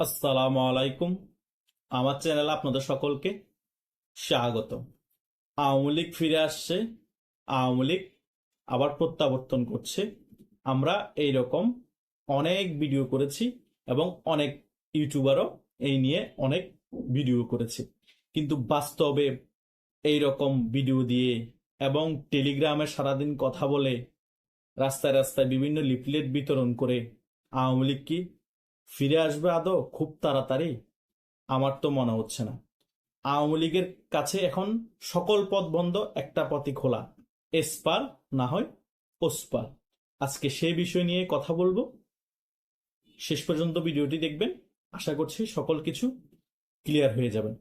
আসসালামু আলাইকুম। আমার চ্যানেলে আপনাদের সকলকে স্বাগত আওয়ামী লীগ ফিরে আসছে। আওয়ামী লীগ আবার প্রত্যাবর্তন করছে। আমরা এই রকম অনেক ভিডিও করেছি এবং অনেক ইউটিউবারও এই নিয়ে অনেক ভিডিও করেছে। কিন্তু বাস্তবে এই রকম ভিডিও দিয়ে এবং টেলিগ্রামে সারাদিন কথা বলে রাস্তায় রাস্তায় বিভিন্ন লিফলেট বিতরণ করে আওয়ামী লীগ কি ফিরে আসবে আদৌ? খুব তাড়াতাড়ি। আমার তো মনে হচ্ছে না। আওয়ামী লীগের কাছে এখন সকল পথ বন্ধ, একটা পথই খোলা। এসপার, না হয় ওসপার। আজকে সেই বিষয় নিয়ে কথা বলব। শেষ পর্যন্ত ভিডিওটি দেখবেন। আশা করছি সকল কিছু ক্লিয়ার হয়ে যাবেন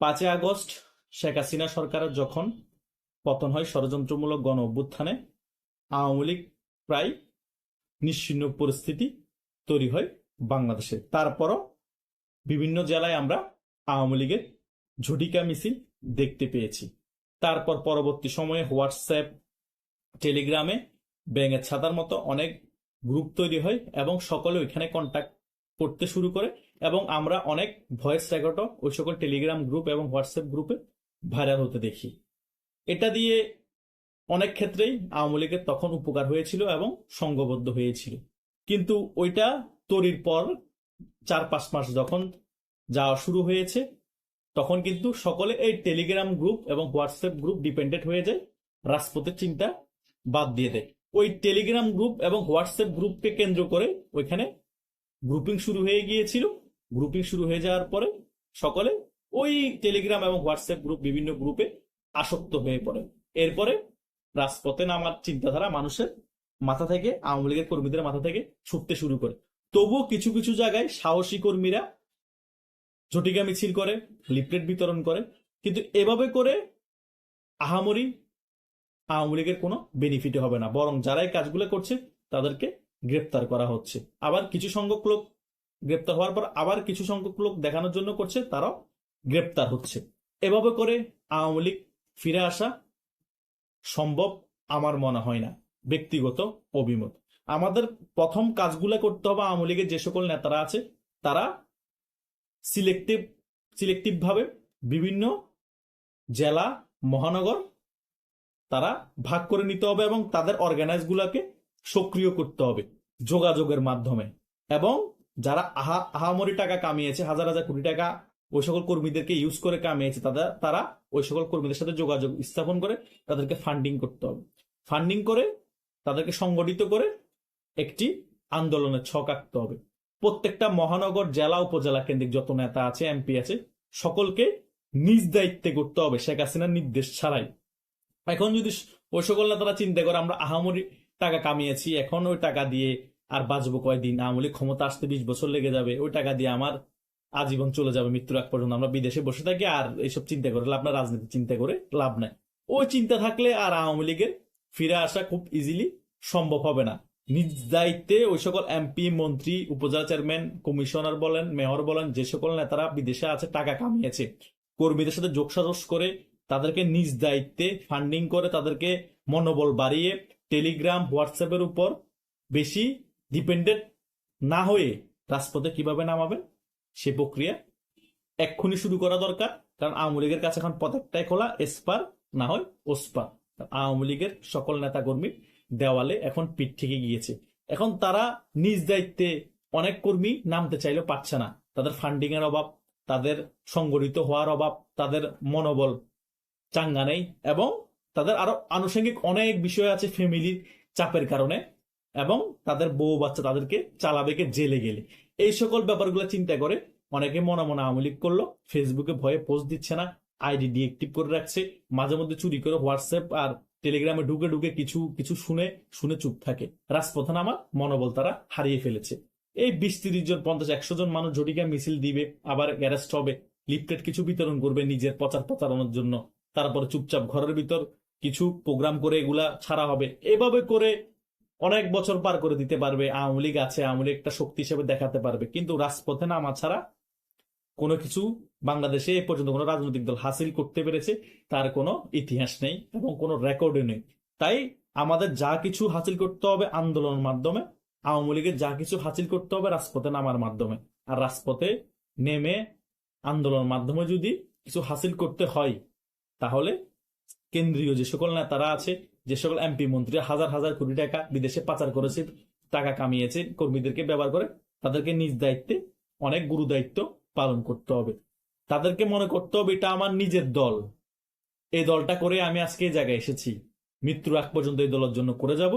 পাঁচই আগস্ট, শেখ হাসিনা সরকারের যখন পতন হয় ষড়যন্ত্রমূলক গণ অভ্যুত্থানে, আওয়ামী লীগ প্রায় নিশ্চিহ্ন পরিস্থিতি তৈরি হয়। বাংলাদেশে। তারপরও বিভিন্ন জেলায় আমরা আওয়ামী লীগের ঝটিকা মিছিল দেখতে পেয়েছি। তারপর পরবর্তী সময়ে হোয়াটসঅ্যাপ, টেলিগ্রামে ব্যাঙের ছাতার মতো অনেক গ্রুপ তৈরি হয় এবং সকলে ওইখানে কন্ট্যাক্ট করতে শুরু করে এবং আমরা অনেক ভয়েস রেকর্ডও ওই সকল টেলিগ্রাম গ্রুপ এবং হোয়াটসঅ্যাপ গ্রুপে ভাইরাল হতে দেখি। এটা দিয়ে অনেক ক্ষেত্রেই আওয়ামী লীগের তখন উপকার হয়েছিল এবং সংঘবদ্ধ হয়েছিল। কিন্তু ওইটা তৈরির পর চার পাঁচ মাস যখন যাওয়া শুরু হয়েছে, তখন কিন্তু সকলে এই টেলিগ্রাম গ্রুপ এবং হোয়াটসঅ্যাপ গ্রুপ ডিপেন্ডেন্ট হয়ে যায়, রাজপথের চিন্তা বাদ দিয়ে দেয়। ওই টেলিগ্রাম গ্রুপ এবং হোয়াটসঅ্যাপ গ্রুপকে কেন্দ্র করে ওইখানে গ্রুপিং শুরু হয়ে গিয়েছিল। গ্রুপিং শুরু হয়ে যাওয়ার পরে সকলে ওই টেলিগ্রাম এবং হোয়াটসঅ্যাপ গ্রুপ বিভিন্ন গ্রুপে আসক্ত হয়ে পড়ে। এরপরে রাজপথে নামার চিন্তাধারা মানুষের মাথা থেকে, আওয়ামী লীগের কর্মীদের মাথা থেকে ছুটতে শুরু করে। তবুও কিছু কিছু জায়গায় সাহসী কর্মীরা ঝটিকা মিছিল করে, লিফলেট বিতরণ করে, কিন্তু এভাবে করে আহামরি আওয়ামী লীগের কোনো বেনিফিট হবে না। বরং যারা এই কাজগুলো করছে, তাদেরকে গ্রেপ্তার করা হচ্ছে। আবার কিছু সংখ্যক লোক গ্রেপ্তার হওয়ার পর আবার কিছু সংখ্যক লোক দেখানোর জন্য করছে, তারাও গ্রেপ্তার হচ্ছে। এভাবে করে আওয়ামী লীগ ফিরে আসা সম্ভব আমার মনে হয় না। ব্যক্তিগত অভিমত। আমাদের প্রথম কাজগুলো করতে হবে আওয়ামী লীগের যে সকল নেতারা আছে, তারা সিলেক্টিভ সিলেক্টিভভাবে বিভিন্ন জেলা, মহানগর তারা ভাগ করে নিতে হবে এবং তাদের অর্গানাইজ গুলাকে সক্রিয় করতে হবে যোগাযোগের মাধ্যমে। এবং যারা আহা, আহামরি টাকা কামিয়েছে, হাজার হাজার কোটি টাকা ওই সকল কর্মীদেরকে ইউজ করে কামিয়েছে, তাদের, তারা ওই সকল কর্মীদের সাথে যোগাযোগ স্থাপন করে তাদেরকে ফান্ডিং করতে হবে। ফান্ডিং করে তাদেরকে সংগঠিত করে একটি আন্দোলনের ছক আঁকতে হবে। প্রত্যেকটা মহানগর, জেলা, উপজেলা কেন্দ্রিক যত নেতা আছে, এমপি আছে, সকলকে নিজ দায়িত্বে করতে হবে শেখ হাসিনার নির্দেশ ছাড়াই। এখন যদি ওই সকল নেতারা চিন্তা করে, আমরা আহামরি টাকা কামিয়েছি, এখন ওই টাকা দিয়ে আর বাঁচবো কয়দিন? আওয়ামী ক্ষমতা আসতে বিশ বছর লেগে যাবে, ওই টাকা দিয়ে আমার আজীবন চলে যাবে মৃত্যুর আগ পর্যন্ত। আমরা বিদেশে বসে থাকি আর এইসব চিন্তা করে লাভ না রাজনীতি চিন্তা করে লাভ নাই। ওই চিন্তা থাকলে আর আওয়ামী লীগের ফিরে আসা খুব ইজিলি সম্ভব হবে না। নিজ দায়িত্বে ওই সকল এমপি, মন্ত্রী, উপজেলা চেয়ারম্যান, কমিশনার বলেন, মেয়র বলেন, যে সকল নেতারা বিদেশে আছে, টাকা কামিয়েছে। কর্মীদের সাথে যোগসাজস করে তাদেরকে নিজ দায়িত্বে ফান্ডিং করে তাদেরকে মনোবল বাড়িয়ে টেলিগ্রাম হোয়াটসঅ্যাপের উপর বেশি ডিপেন্ডেন্ট না হয়ে রাজপথে কীভাবে নামাবেন সে প্রক্রিয়া এক্ষুনি শুরু করা দরকার। কারণ আওয়ামী লীগের কাছে এখন পথ একটাই খোলা এসপার না হয় ওসপার। আওয়ামী লীগের সকল নেতা কর্মী দেওয়ালে এখন পিঠ থেকে গিয়েছে। এখন তারা নিজ দায়িত্বে অনেক কর্মী নামতে চাইলেও পাচ্ছে না। তাদের ফান্ডিং এর অভাব, তাদের সংগঠিত হওয়ার অভাব, তাদের মনোবল চাঙ্গা নেই এবং তাদের আরও আনুষঙ্গিক অনেক বিষয় আছে ফ্যামিলির চাপের কারণে এবং তাদের বউ বাচ্চা তাদেরকে চালাবে কে জেলে গেলে। এই সকল ব্যাপারগুলো চিন্তা করে অনেকে মনে মনে আওয়ামী লীগ করল ফেসবুকে ভয়ে পোস্ট দিচ্ছে না আইডি ডিএক্টিভ করে রাখছে মাঝে মধ্যে চুরি করে হোয়াটসঅ্যাপ আর টেলিগ্রামে ঢুকে ঢুকে কিছু কিছু শুনে শুনে চুপ থাকে। রাজপথে নামার মনোবল তারা হারিয়ে ফেলেছে। এই বিশ তিরিশ জন, পঞ্চাশ, একশো জন মানুষ জটিকা মিছিল দিবে, আবার অ্যারেস্ট হবে লিফলেট কিছু বিতরণ করবে নিজের প্রচার প্রচারণার জন্য। তারপরে চুপচাপ ঘরের ভিতর কিছু প্রোগ্রাম করে এগুলা ছাড়া হবে। এভাবে করে অনেক বছর পার করে দিতে পারবে। আওয়ামী লীগ আছে, আওয়ামী লীগ একটা শক্তি হিসেবে দেখাতে পারবে। কিন্তু রাজপথে নামা ছাড়া কোনো কিছু বাংলাদেশে এ পর্যন্ত কোনো রাজনৈতিক দল হাসিল করতে পেরেছে, তার কোনো ইতিহাস নেই এবং কোনো রেকর্ডও নেই। তাই আমাদের যা কিছু হাসিল করতে হবে আন্দোলনের মাধ্যমে, আওয়ামী লীগের যা কিছু হাসিল করতে হবে রাজপথে নামার মাধ্যমে। আর রাজপথে নেমে আন্দোলনের মাধ্যমে যদি কিছু হাসিল করতে হয়, তাহলে কেন্দ্রীয় যে সকল নেতারা আছে, যে সকল এমপি মন্ত্রী, হাজার হাজার কোটি টাকা বিদেশে পাচার করেছে, টাকা কামিয়েছে, কর্মীদেরকে ব্যবহার করে, তাদেরকে নিজ দায়িত্বে অনেক গুরু দায়িত্ব পালন করতে হবে। তাদেরকে মনে করতে হবে, এটা আমার নিজের দল। এই দলটা করে আমি আজকে এই জায়গায় এসেছি। মৃত্যু আগ পর্যন্ত এই দলের জন্য করে যাব,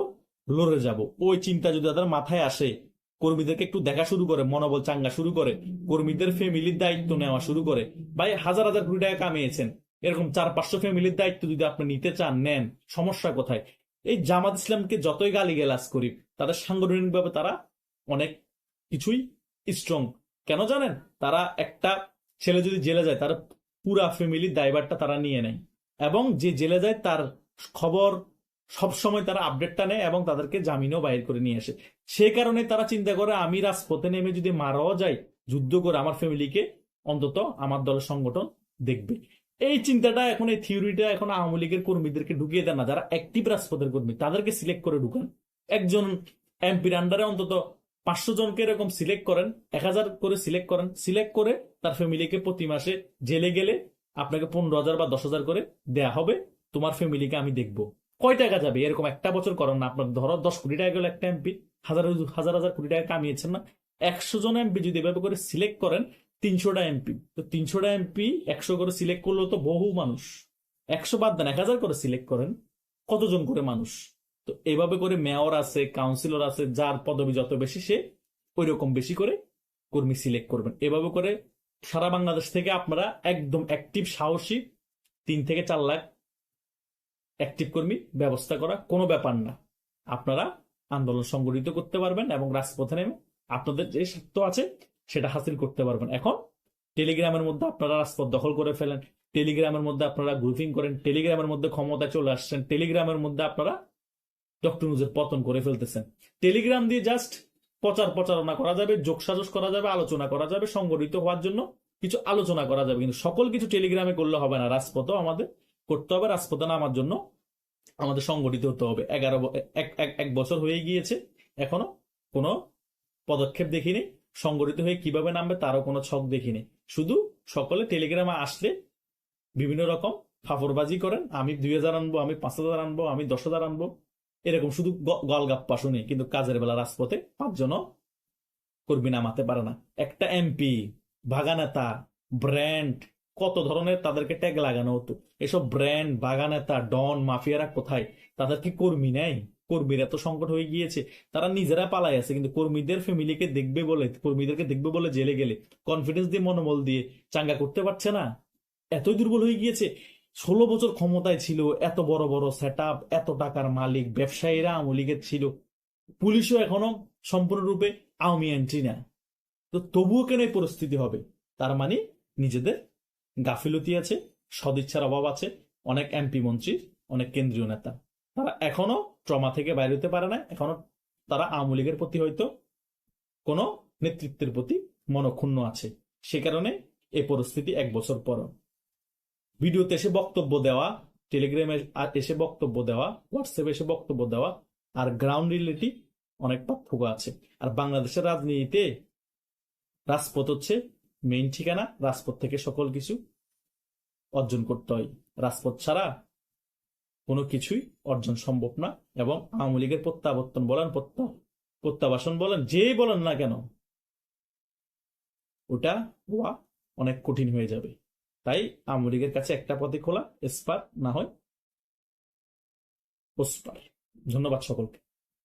লড়ে যাব। ওই চিন্তা যদি তাদের মাথায় আসে, কর্মীদেরকে একটু দেখা শুরু করে, মনোবল চাঙ্গা শুরু করে, কর্মীদের ফ্যামিলির দায়িত্ব নেওয়া শুরু করে, ভাই, হাজার হাজার কোটি টাকা কামিয়েছেন। এরকম চার, পাঁচশো ফ্যামিলির দায়িত্ব যদি আপনি নিতে চান, নেন, সমস্যা কোথায়? এই জামাত ইসলামকে যতই গালি গেলাস করি, তাদের সাংগঠনিকভাবে তারা অনেক কিছুই স্ট্রং কেন জানেন? তারা একটা ছেলে যদি জেলে যায়, তার পুরা ফ্যামিলির দায়ভারটা তারা নিয়ে নেয়। এবং যে জেলে যায়, তার খবর সব সময় তারা আপডেটটা নেয় এবং তাদেরকে জামিনও বাইর করে নিয়ে আসে। সে কারণে তারা চিন্তা করে, আমি রাজপথে নেমে যদি মারাও যাই, যুদ্ধ করে আমার ফ্যামিলিকে অন্তত আমার দলের সংগঠন দেখবে। এই চিন্তাটা এখন, এই থিওরিটা এখন আওয়ামী লীগের কর্মীদেরকে ঢুকিয়ে দেন না। যারা অ্যাক্টিভ রাজপথের কর্মী, তাদেরকে সিলেক্ট করে ঢুকান। একজন এমপির আন্ডারে অন্তত পাঁচশো জনকে এরকম সিলেক্ট করেন, এক হাজার করে সিলেক্ট করেন সিলেক্ট করে তার ফ্যামিলিকে প্রতি মাসে জেলে গেলে আপনাকে পনেরো হাজার বা দশ হাজার করে দেয়া হবে। তোমার ফ্যামিলিকে আমি দেখব। কয় টাকা যাবে? এরকম একটা বছর করেন না আপনার। ধরো দশ কোটি টাকা গেল একটা এমপি হাজার হাজার হাজার কোটি টাকা কামিয়েছেন না। একশো জন এমপি যদি এভাবে করে সিলেক্ট করেন তিনশোটা এমপি তো তিনশোটা এমপি একশো করে সিলেক্ট করলেও তো বহু মানুষ। একশো বাদ দেন, এক হাজার করে সিলেক্ট করেন, কতজন করে মানুষ? তো এভাবে করে মেয়র আছে কাউন্সিলর আছে, যার পদবি যত বেশি, সে ওই রকম বেশি করে কর্মী সিলেক্ট করবেন। এভাবে করে সারা বাংলাদেশ থেকে আপনারা একদম অ্যাক্টিভ সাহসী, তিন থেকে চার লাখ অ্যাক্টিভ কর্মী ব্যবস্থা করা কোনো ব্যাপার না। আপনারা আন্দোলন সংগঠিত করতে পারবেন এবং রাজপথে নেমে আপনাদের যে স্বার্থ আছে সেটা হাসিল করতে পারবেন। এখন টেলিগ্রামের মধ্যে আপনারা রাজপথ দখল করে ফেলেন, টেলিগ্রামের মধ্যে আপনারা গ্রুপিং করেন, টেলিগ্রামের মধ্যে ক্ষমতা চলে আসছেন, টেলিগ্রামের মধ্যে আপনারা ডক্টর পতন করে ফেলতেছেন। টেলিগ্রাম দিয়ে জাস্ট প্রচার প্রচারণা করা যাবে যোগসাজস করা যাবে, আলোচনা করা যাবে, সংগঠিত হওয়ার জন্য কিছু আলোচনা করা যাবে। কিন্তু সকল কিছু টেলিগ্রামে করলে হবে না। রাজপথও আমাদের করতে হবে, রাজপথে নামার জন্য আমাদের সংগঠিত হতে হবে। এগারো এক বছর হয়ে গিয়েছে, এখনও কোনো পদক্ষেপ দেখিনি। সংগঠিত হয়ে কীভাবে নামবে তারও কোনো ছক দেখিনি। শুধু সকলে টেলিগ্রামে আসলে বিভিন্ন রকম ফাফরবাজি করেন। আমি দুই হাজার আনব, আমি পাঁচ হাজার আনব, আমি দশ হাজার আনব। এরকম শুধু গলগাপ্পা শুনি, কিন্তু কাজের বেলা রাজপথে পাঁচজনও কর্মী নামাতে পারে না। একটা এমপি, বাগানেতা, ব্র্যান্ড, কত ধরনের তাদেরকে ট্যাগ লাগানো হতো। এসব ব্র্যান্ড, বাগানেতা, ডন, মাফিয়ারা কোথায়? তাদের কি কর্মী নেই? কর্মীর এত সংকট হয়ে গিয়েছে। তারা নিজেরা পালাই আছে, কিন্তু কর্মীদের ফ্যামিলিকে দেখবে বলে, কর্মীদেরকে দেখবে বলে জেলে গেলে। কনফিডেন্স দিয়ে, মনোবল দিয়ে চাঙ্গা করতে পারছে না। এতই দুর্বল হয়ে গিয়েছে। ষোলো বছর ক্ষমতায় ছিল, এত বড় বড় সেট এত টাকার মালিক, ব্যবসায়ীরা আওয়ামী লীগের ছিল। পুলিশও এখনও সম্পূর্ণরূপে আওয়ামী এন্ট্রি না তো তবুও কেন এই পরিস্থিতি হবে? তার মানে নিজেদের গাফিলতি আছে, সদিচ্ছার অভাব আছে, অনেক এমপি মন্ত্রী, অনেক কেন্দ্রীয় নেতা। তারা এখনও ট্রমা থেকে বাইরে হতে পারে না, এখনও তারা আওয়ামী লীগের প্রতি হয়তো কোনো নেতৃত্বের প্রতি মনক্ষুণ্ণ আছে। সে কারণে এই পরিস্থিতি এক বছর পর ভিডিওতে এসে বক্তব্য দেওয়া টেলিগ্রামে এসে বক্তব্য দেওয়া হোয়াটসঅ্যাপে এসে বক্তব্য দেওয়া, আর গ্রাউন্ড রিয়েলিটি অনেক পার্থক্য আছে। আর বাংলাদেশের রাজনীতিতে রাজপথ হচ্ছে মেইন ঠিকানা, রাজপথ থেকে সকল কিছু অর্জন করতে হয়। রাজপথ ছাড়া কোনো কিছুই অর্জন সম্ভব না এবং আওয়ামী লীগের প্রত্যাবর্তন বলেন, প্রত্যা, প্রত্যাবাসন বলেন যেই বলেন না কেন, ওটা হওয়া অনেক কঠিন হয়ে যাবে। তাই লীগের কাছে একটা পথে খোলা এসপার না হয় ওসপার। ধন্যবাদ সকলকে।